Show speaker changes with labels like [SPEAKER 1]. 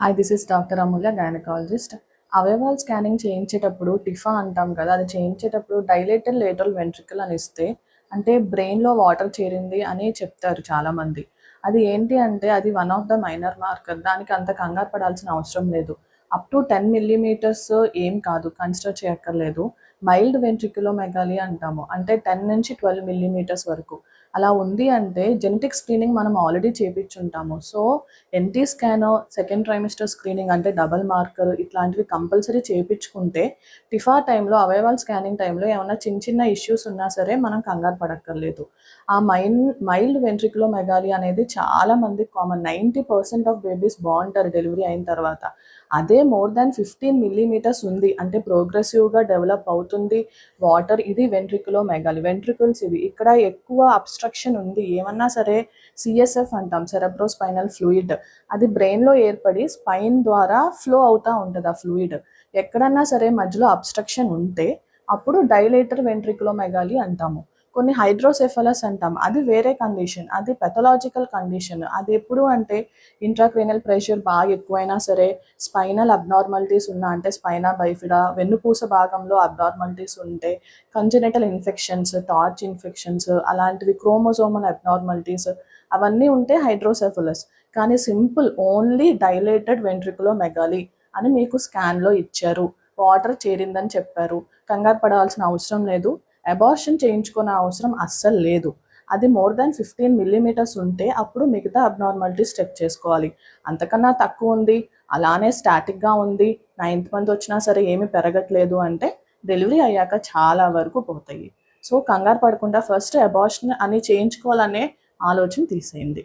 [SPEAKER 1] Hi this is doctor Amulya gynaecologist అవయవాలు scanning చేయించేటప్పుడు TIFFA అంటాం కదా అది చేయించేటప్పుడు డైలేటెడ్ లేటరల్ వెంట్రికల్ అని ఇస్తే అంటే బ్రెయిన్లో వాటర్ చేరింది అని చెప్తారు చాలామంది. అది ఏంటి అంటే అది one of the minor marker దానికి అంత కంగారు పడాల్సిన అవసరం లేదు. అప్ టు టెన్ మిల్లీమీటర్స్ ఏం కాదు కన్సిడర్ చేయక్కర్లేదు. మైల్డ్ వెంట్రికులోమెగాలి అంటాము. అంటే టెన్ నుంచి ట్వెల్వ్ మిల్లీమీటర్స్ వరకు. అలా ఉంది అంటే జెనెటిక్ స్క్రీనింగ్ మనం already చేపించుంటాము. So NT scan second trimester screening అంటే డబల్ మార్కర్ ఇట్లాంటివి కంపల్సరీ చేయించుకుంటే టిఫా టైంలో అవయవాల్ స్కానింగ్ టైంలో ఏమైనా చిన్న చిన్న ఇష్యూస్ ఉన్నా సరే మనం కంగారు పడక్కర్లేదు. ఆ మైన్ మైల్డ్ వెంట్రికులో మెగాలి అనేది చాలా మంది common ninety percent of babies బాగుంటారు డెలివరీ అయిన తర్వాత. అదే మోర్ దాన్ ఫిఫ్టీన్ మిల్లీమీటర్స్ ఉంది. అంటే ప్రోగ్రెసివ్గా డెవలప్ అవుతుంది వాటర్ ఇది వెంట్రికులో మెగాలి వెంట్రికల్స్ ఇవి. ఇక్కడ ఎక్కువ అబ్స్ట్రక్షన్ ఉంది. ఏమన్నా సరే సిఎస్ఎఫ్ అంటాం. Cerebro spinal fluid. అది బ్రెయిన్లో ఏర్పడి స్పైన్ ద్వారా ఫ్లో అవుతూ ఉంటుంది ఆ ఫ్లూయిడ్. ఎక్కడన్నా సరే మధ్యలో అబ్స్ట్రక్షన్ ఉంటే అప్పుడు డైలేటర్ వెంట్రికులో మెగాలి అంటాము. కొన్ని హైడ్రోసెఫలస్ అంటాం. అది వేరే కండిషన్ అది పెథలాజికల్ కండిషన్. అది ఎప్పుడు అంటే ఇంట్రాక్రీనల్ ప్రెషర్ బాగా ఎక్కువైనా సరే స్పైనల్ అబ్నార్మాలిటీస్ ఉన్నా అంటే స్పైనా బైఫిడా వెన్నుపూస భాగంలో అబ్నార్మాలిటీస్ ఉంటే కంజనెటల్ ఇన్ఫెక్షన్స్ టార్చ్ ఇన్ఫెక్షన్స్ అలాంటివి క్రోమోజోమల్ అబ్నార్మాలిటీస్ అవన్నీ ఉంటే హైడ్రోసెఫలస్. కానీ simple only dilated ventriculomegaly అని మీకు స్కాన్లో ఇచ్చారు. వాటర్ చేరిందని చెప్పారు. కంగారు పడాల్సిన అవసరం లేదు. అబార్షన్ చేయించుకునే అవసరం అస్సలు లేదు. అది మోర్ దాన్ ఫిఫ్టీన్ మిల్లీమీటర్స్ ఉంటే అప్పుడు మిగతా అబ్నార్మాలిటీస్ చెక్ చేసుకోవాలి. అంతకన్నా తక్కువ ఉంది అలానే స్టాటిక్గా ఉంది నైన్త్ మంత్ వచ్చినా సరే ఏమీ పెరగట్లేదు అంటే డెలివరీ అయ్యాక చాలా వరకు పోతాయి. సో కంగారు పడకుండా ఫస్ట్ అబార్షన్ అని చేయించుకోవాలనే ఆలోచన తీసేయండి.